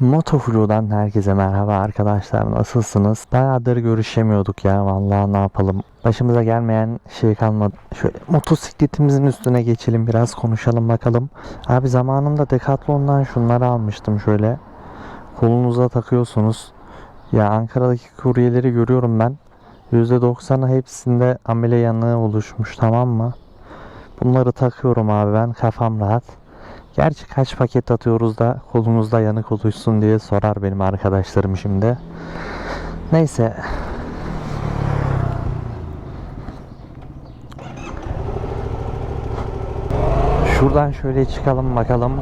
Motoflu'dan herkese merhaba arkadaşlar nasılsınız? Bayağıdır görüşemiyorduk ya vallahi ne yapalım. Başımıza gelmeyen şey kalmadı. Şöyle motosikletimizin üstüne geçelim biraz konuşalım bakalım. Abi zamanında Decathlon'dan şunları almıştım şöyle. Kolunuza takıyorsunuz. Ya Ankara'daki kuryeleri görüyorum ben. %90'ı hepsinde amele yanığı oluşmuş tamam mı? Bunları takıyorum abi ben kafam rahat. Gerçi kaç paket atıyoruz da kolumuzda yanık oluşsun diye sorar benim arkadaşlarım şimdi. Neyse. Şuradan şöyle çıkalım bakalım.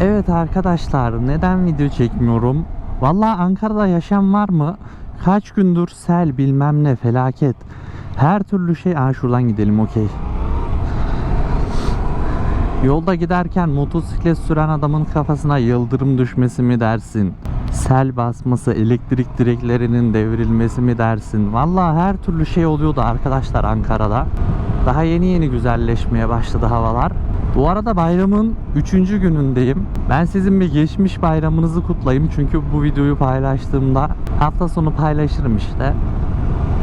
Evet arkadaşlar neden video çekmiyorum? Vallahi Ankara'da yaşam var mı? Kaç gündür sel bilmem ne felaket. Her türlü şey... Aa şuradan gidelim okey. Yolda giderken motosiklet süren adamın kafasına yıldırım düşmesi mi dersin? Sel basması, elektrik direklerinin devrilmesi mi dersin? Vallahi her türlü şey oluyordu arkadaşlar Ankara'da. Daha yeni yeni güzelleşmeye başladı havalar. Bu arada bayramın 3. günündeyim. Ben sizin bir geçmiş bayramınızı kutlayayım. Çünkü bu videoyu paylaştığımda hafta sonu paylaşırım işte.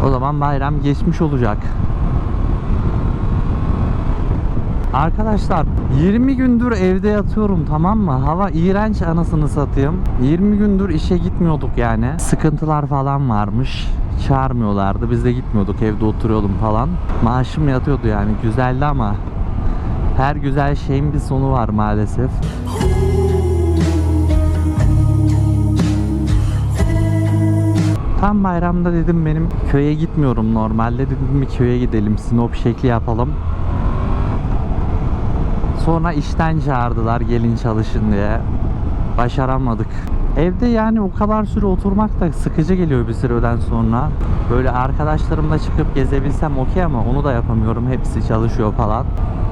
O zaman bayram geçmiş olacak. Arkadaşlar 20 gündür evde yatıyorum tamam mı? Hava iğrenç anasını satayım. 20 gündür işe gitmiyorduk yani. Sıkıntılar falan varmış. Çağırmıyorlardı. Biz de gitmiyorduk. Evde oturuyordum falan. Maaşım yatıyordu yani. Güzeldi ama her güzel şeyin bir sonu var maalesef. Tam bayramda dedim benim köye gitmiyorum normalde dedim bir köye gidelim sinop şekli yapalım. Sonra işten çağırdılar gelin çalışın diye. Başaramadık. Evde yani o kadar süre oturmak da sıkıcı geliyor bir süreden sonra. Böyle arkadaşlarımla çıkıp gezebilsem okey ama onu da yapamıyorum. Hepsi çalışıyor falan.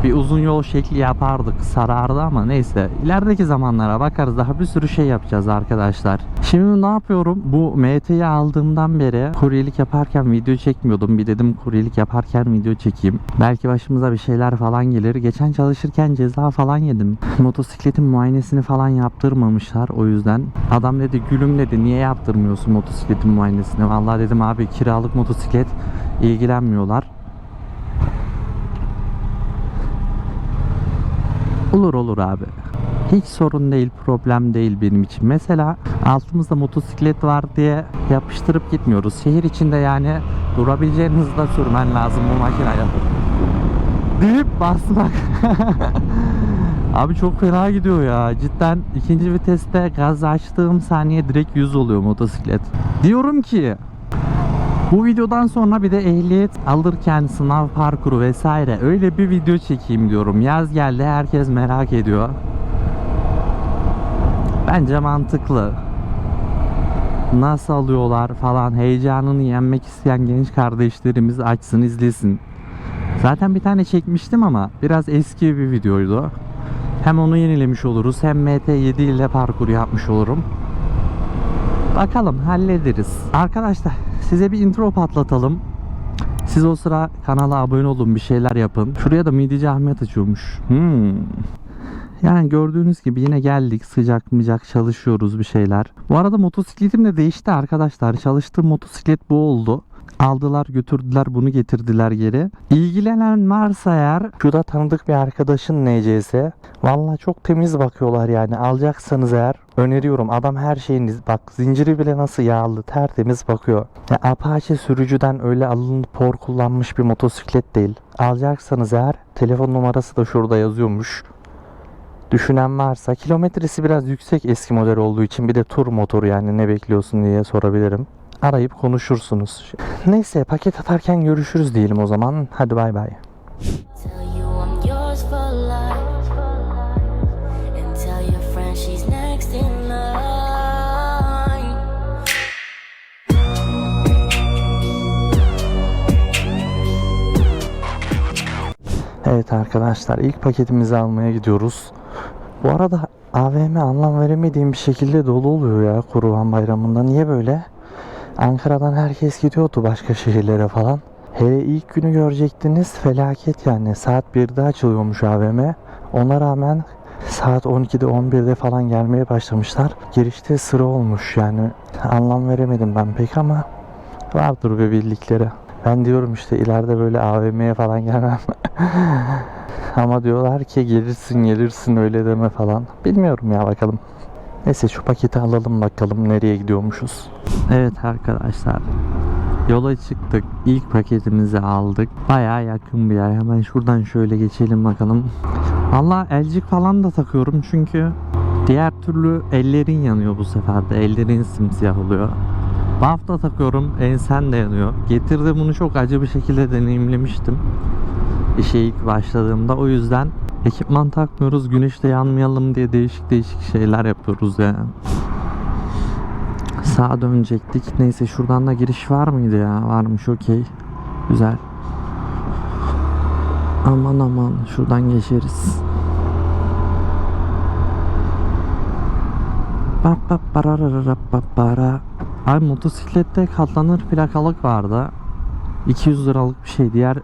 Bir uzun yol şekli yapardık. Sarardı ama neyse. İlerideki zamanlara bakarız. Daha bir sürü şey yapacağız arkadaşlar. Şimdi ne yapıyorum? Bu MT'yi aldığımdan beri kuryelik yaparken video çekmiyordum. Bir dedim kuryelik yaparken video çekeyim. Belki başımıza bir şeyler falan gelir. Geçen çalışırken ceza falan yedim. Motosikletin muayenesini falan yaptırmamışlar o yüzden. Adam dedi gülüm dedi niye yaptırmıyorsun motosikletin muayenesini? Vallahi dedim abi kiralık motosiklet ilgilenmiyorlar. Olur olur abi. Hiç sorun değil, problem değil benim için. Mesela altımızda motosiklet var diye yapıştırıp gitmiyoruz. Şehir içinde yani durabileceğin hızda sürmen lazım bu makinayla. Deyip basmak. Abi çok fena gidiyor ya. Cidden ikinci viteste gaz açtığım saniye direkt 100 oluyor motosiklet. Diyorum ki bu videodan sonra bir de ehliyet alırken sınav parkuru vesaire öyle bir video çekeyim diyorum. Yaz geldi herkes merak ediyor. Bence mantıklı. Nasıl alıyorlar falan heyecanını yenmek isteyen genç kardeşlerimiz açsın izlesin. Zaten bir tane çekmiştim ama biraz eski bir videoydu. Hem onu yenilemiş oluruz hem MT7 ile parkur yapmış olurum. Bakalım hallederiz. Arkadaşlar size bir intro patlatalım. Siz o sıra kanala abone olun bir şeyler yapın. Şuraya da Midici Ahmet açıyormuş. Hmm. Yani gördüğünüz gibi yine geldik sıcak mıcak çalışıyoruz bir şeyler. Bu arada motosikletim de değişti arkadaşlar. Çalıştığım motosiklet bu oldu. Aldılar götürdüler bunu getirdiler geri. İlgilenen varsa eğer şurada tanıdık bir arkadaşın NCS. Valla çok temiz bakıyorlar yani alacaksanız eğer öneriyorum. Adam her şeyini bak zinciri bile nasıl yağlı tertemiz bakıyor. Ya Apache sürücüden öyle alınıp por kullanmış bir motosiklet değil. Alacaksanız eğer telefon numarası da şurada yazıyormuş. Düşünen varsa kilometresi biraz yüksek eski model olduğu için bir de tur motoru yani ne bekliyorsun diye sorabilirim. Arayıp konuşursunuz. Neyse paket atarken görüşürüz diyelim o zaman. Hadi bay bay. Evet arkadaşlar ilk paketimizi almaya gidiyoruz. Bu arada AVM anlam veremediğim bir şekilde dolu oluyor ya Kurban Bayramı'nda. Niye böyle? Ankara'dan herkes gidiyordu başka şehirlere falan. Hele ilk günü görecektiniz felaket yani. Saat 1'de açılıyormuş AVM. Ona rağmen saat 12'de 11'de falan gelmeye başlamışlar. Girişte sıra olmuş yani. Anlam veremedim ben pek ama vardır bir bildikleri. Ben diyorum işte ileride böyle AVM'ye falan gelmem. ama diyorlar ki gelirsin gelirsin öyle deme falan. Bilmiyorum ya bakalım. Neyse şu paketi alalım bakalım nereye gidiyormuşuz. Evet arkadaşlar Yola çıktık. İlk paketimizi aldık. Baya yakın bir yer. Hemen şuradan şöyle geçelim bakalım. Valla elcik falan da takıyorum çünkü diğer türlü ellerin yanıyor bu sefer de. Ellerin simsiyah oluyor. Buff da takıyorum. Ensen de yanıyor. Getirde bunu çok acı bir şekilde deneyimlemiştim. İşe ilk başladığımda. O yüzden ekipman takmıyoruz. Güneşte yanmayalım diye değişik değişik şeyler yapıyoruz yani. Sağa dönecektik. Neyse şuradan da giriş var mıydı ya? Varmış okey. Güzel. Aman aman şuradan geçeriz. Ay motosiklette katlanır plakalık vardı. 200 liralık bir şey. Diğer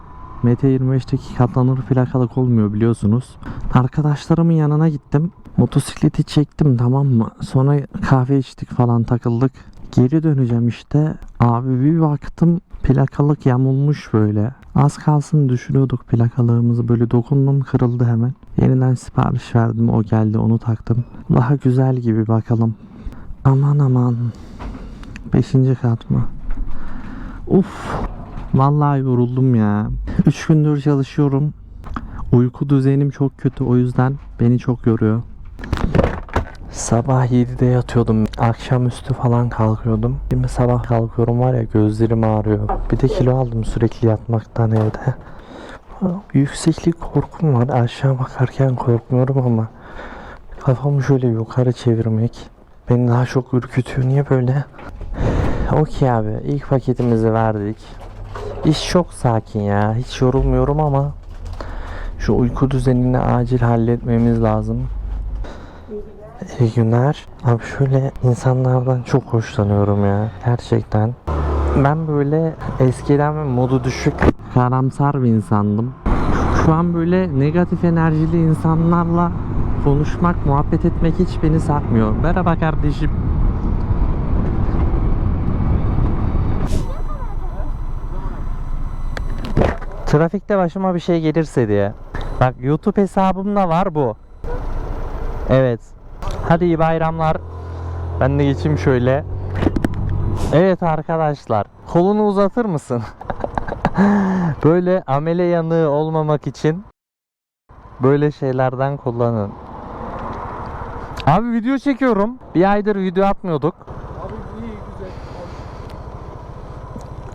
MT25'teki katlanır plakalık olmuyor biliyorsunuz. Arkadaşlarımın yanına gittim. Motosikleti çektim tamam mı? Sonra kahve içtik falan takıldık. Geri döneceğim işte. Abi bir baktım plakalık yamulmuş böyle. Az kalsın düşürüyorduk plakalığımızı. Böyle dokundum kırıldı hemen. Yeniden sipariş verdim. O geldi onu taktım. Daha güzel gibi bakalım. Aman aman. Beşinci kat mı? Uf. Vallahi yoruldum ya. Üç gündür çalışıyorum. Uyku düzenim çok kötü o yüzden beni çok yoruyor. Sabah 7'de yatıyordum. Akşamüstü falan kalkıyordum. Şimdi sabah kalkıyorum var ya gözlerim ağrıyor. Bir de kilo aldım sürekli yatmaktan evde. Yükseklik korkum var. Aşağı bakarken korkmuyorum ama kafamı şöyle yukarı çevirmek beni daha çok ürkütüyor. Niye böyle? Okey abi. ilk paketimizi verdik. İş çok sakin ya. Hiç yorulmuyorum ama şu uyku düzenini acil halletmemiz lazım. İyi günler. Abi şöyle insanlardan çok hoşlanıyorum ya. Gerçekten. Ben böyle eskiden modu düşük, karamsar bir insandım. Şu an böyle negatif enerjili insanlarla konuşmak, muhabbet etmek hiç beni sarmıyor. Merhaba kardeşim. Trafikte başıma bir şey gelirse diye. Bak YouTube hesabımda var bu. Evet. Hadi iyi bayramlar. Ben de geçeyim şöyle. Evet arkadaşlar. Kolunu uzatır mısın? böyle amele yanığı olmamak için böyle şeylerden kullanın. Abi video çekiyorum. Bir aydır video atmıyorduk.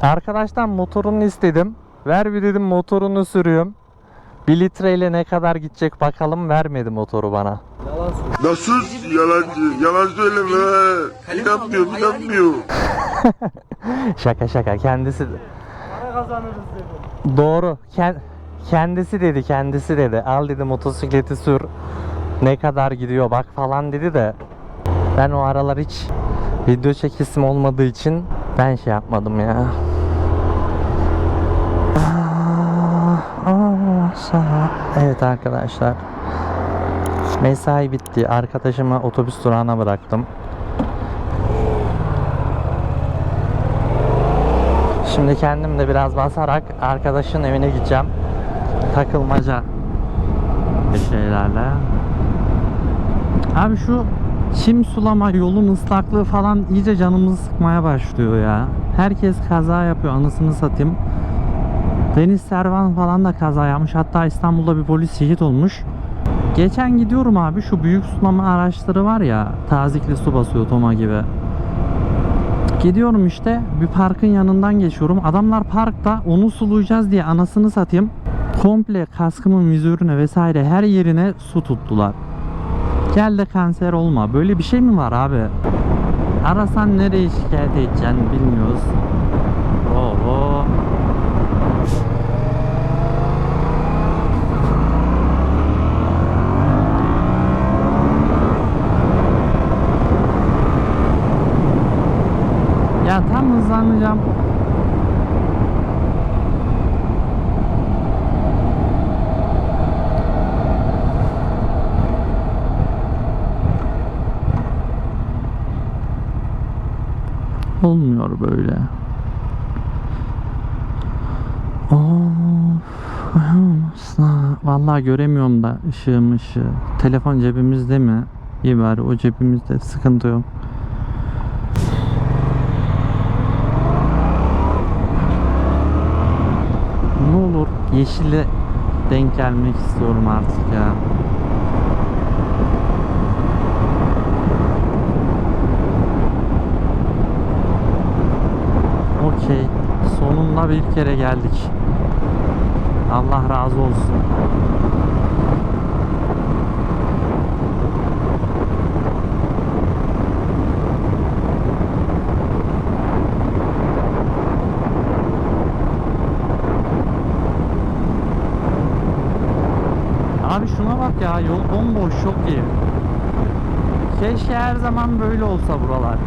Arkadaştan motorunu istedim. Ver bir dedim motorunu sürüyorum. Bir litreyle ne kadar gidecek bakalım vermedi motoru bana. Nasıl yalancı? Yalan söyleme. İnanmıyor, inanmıyor. Şaka şaka kendisi Para kazanırız dedim. doğru Ken- kendisi dedi kendisi dedi al dedi motosikleti sür ne kadar gidiyor bak falan dedi de ben o aralar hiç video çekisim olmadığı için ben şey yapmadım ya. Ah, sana. Evet arkadaşlar mesai bitti arkadaşımı otobüs durağına bıraktım. Şimdi kendim de biraz basarak arkadaşın evine gideceğim. Takılmaca bir şeylerle. Abi şu çim sulama yolun ıslaklığı falan iyice canımızı sıkmaya başlıyor ya. Herkes kaza yapıyor anasını satayım. Deniz Servan falan da kaza yapmış. Hatta İstanbul'da bir polis şehit olmuş. Geçen gidiyorum abi şu büyük sulama araçları var ya. Tazikli su basıyor Toma gibi. Gidiyorum işte bir parkın yanından geçiyorum. Adamlar parkta onu sulayacağız diye anasını satayım. Komple kaskımın vizörüne vesaire her yerine su tuttular. Gel de kanser olma. Böyle bir şey mi var abi? Arasan nereye şikayet edeceksin bilmiyoruz. Oho. Ya tam hızlanacağım. Olmuyor böyle. Of. Vallahi göremiyorum da ışığım ışığı. Telefon cebimizde mi? İyi bari o cebimizde sıkıntı yok. Ne olur yeşile denk gelmek istiyorum artık ya. Okey. Sonunda bir kere geldik. Allah razı olsun. Abi şuna bak ya yol bomboş çok iyi. Keşke her zaman böyle olsa buralar.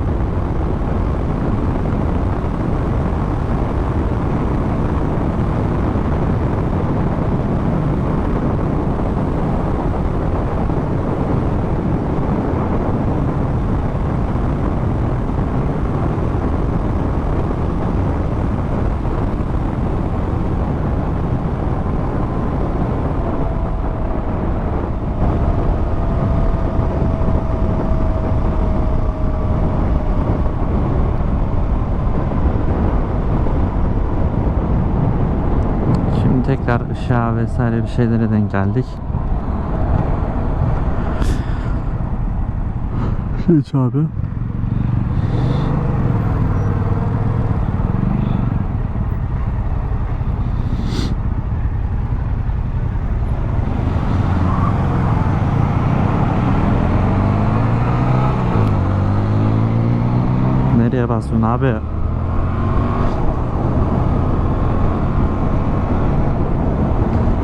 Şimdi tekrar ışığa vesaire bir şeylere denk geldik. Hiç abi. Nereye basıyorsun abi?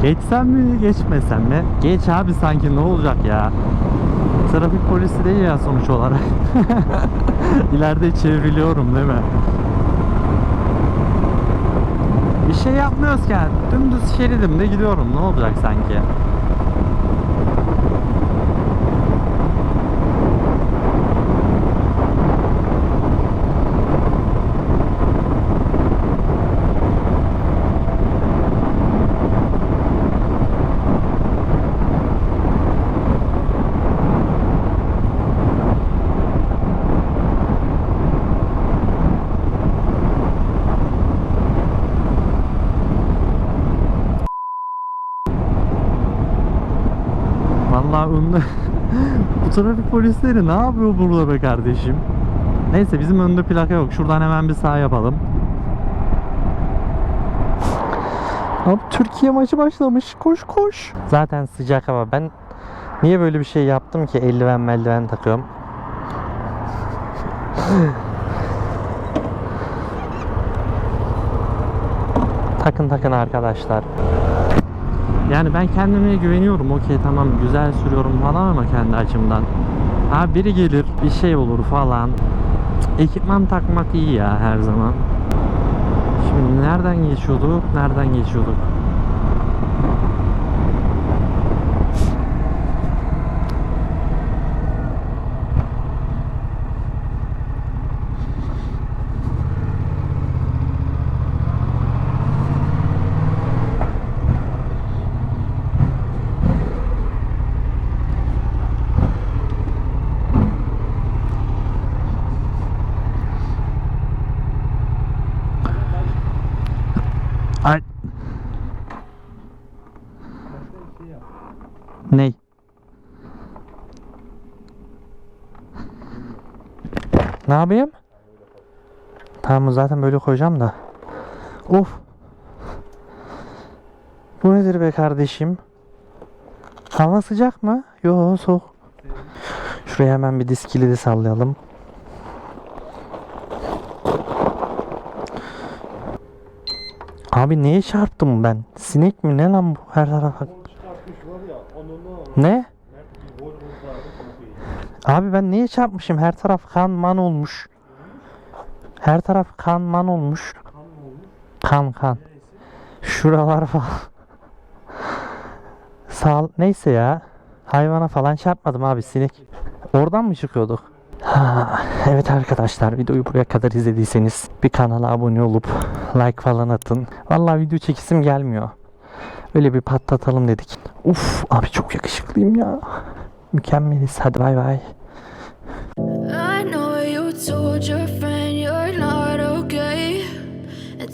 Geçsem mi geçmesem mi? Geç abi sanki ne olacak ya? Trafik polisi değil ya sonuç olarak. İleride çevriliyorum değil mi? Bir şey yapmıyorken dümdüz şeridimde gidiyorum ne olacak sanki? Vallahi önde bu trafik polisleri ne yapıyor burada be kardeşim? Neyse bizim önde plaka yok. Şuradan hemen bir sağ yapalım. Abi Türkiye maçı başlamış. Koş koş. Zaten sıcak hava. Ben niye böyle bir şey yaptım ki eldiven meldiven takıyorum? takın takın arkadaşlar. Yani ben kendime güveniyorum. Okey tamam güzel sürüyorum falan ama kendi açımdan. Ha biri gelir bir şey olur falan. Ekipman takmak iyi ya her zaman. Şimdi nereden geçiyorduk? Nereden geçiyorduk? Ney? Ne yapayım? Tamam zaten böyle koyacağım da. Of. Bu nedir be kardeşim? Hava sıcak mı? Yo soğuk. Şuraya hemen bir disk kilidi sallayalım. Abi neye çarptım ben? Sinek mi ne lan bu her tarafa? Çarpmış var ya onunla Ne? Abi ben neye çarpmışım? Her taraf kan man olmuş. Her taraf kan man olmuş? Kan kan. Şuralar falan. Sağ neyse ya. Hayvana falan çarpmadım abi sinek. Oradan mı çıkıyorduk? Ha, evet arkadaşlar videoyu buraya kadar izlediyseniz bir kanala abone olup like falan atın. Vallahi video çekisim gelmiyor. Öyle bir patlatalım dedik. Uf abi çok yakışıklıyım ya. Mükemmeliz. Hadi bay bay.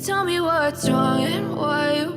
Tell me what's wrong and why you